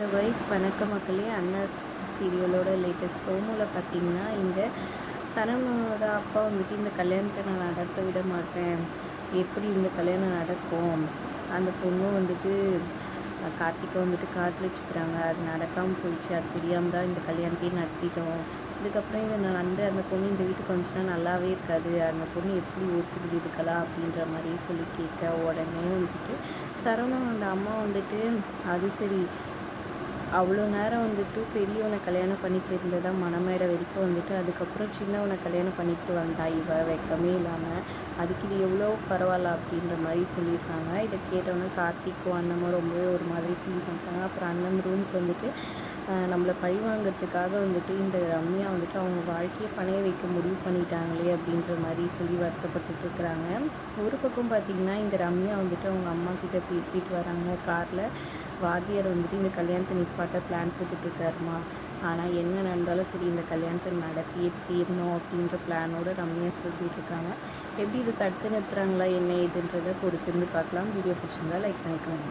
Hello wise வணக்க மக்களே. அண்ணா சீரியலோட latest ப்ரோமோவில் பார்த்தீங்கன்னா இங்கே சரவணனோட அப்பா வந்துட்டு இந்த கல்யாணத்தை நான் நடத்த விட மாட்டேன். எப்படி இந்த கல்யாணம் நடக்கும்? அந்த பொண்ணு வந்துட்டு கார்த்திகை வந்துட்டு காதலிச்சுக்கிறாங்க அது நடக்காமல் போயிடுச்சு. அது தெரியாமல் தான் இந்த கல்யாணத்தையே நடத்திட்டோம். இதுக்கப்புறம் இதை நான் வந்து அந்த பொண்ணு இந்த வீட்டுக்கு வந்துச்சுன்னா நல்லாவே இருக்காது. அந்த பொண்ணு எப்படி ஒத்துக்குது இதுக்கெல்லாம் அப்படின்ற மாதிரி சொல்லி கேட்க உடனே வந்துட்டு அந்த அம்மா வந்துட்டு அது சரி. அவ்வளோ நேரம் வந்துட்டு பெரியவனை கல்யாணம் பண்ணிட்டு இருந்ததா மணமேடை வரைக்கும் வந்துட்டு அதுக்கப்புறம் சின்னவனை கல்யாணம் பண்ணிட்டு வந்தா இவ வெக்கமே இல்லாமல் அதுக்கு இது எவ்வளோ பரவாயில்ல அப்படின்ற மாதிரி சொல்லியிருக்காங்க. இதை கேட்டவொன்னே கார்த்திக்கும் அண்ணமும் ரொம்பவே ஒரு மாதிரி ஃபீல் பண்ணுறாங்க அப்புறம் அண்ணன் ரூமுக்கு வந்துட்டு நம்மளை பழி வாங்குறதுக்காக வந்துட்டு இந்த ரம்யா வந்துட்டு அவங்க வாழ்க்கையை பணைய வைக்க முடிவு பண்ணிட்டாங்களே அப்படின்ற மாதிரி சொல்லி வருத்தப்பட்டுட்டு இருக்கிறாங்க. ஒரு பக்கம் பார்த்தீங்கன்னா இந்த ரம்யா வந்துட்டு அவங்க அம்மா கிட்ட பேசிட்டு வராங்க. காரில் வாத்தியார் வந்துட்டு இந்த கல்யாணத்தை நிற்பாட்ட பிளான் போட்டுட்ருக்காருமா ஆனால் என்ன நடந்தாலும் சரி இந்த கல்யாணத்தை நடத்தியே தீரணும் அப்படின்ற பிளானோட ரம்யா சொல்லிட்டு இருக்காங்க. எப்படி இது தடுத்து நிறுத்துறாங்களா என்ன ஏதுன்றதை பொறுத்திருந்து பார்க்கலாம். வீடியோ பிடிச்சிருந்தா லைக் பண்ணிக்கோங்க.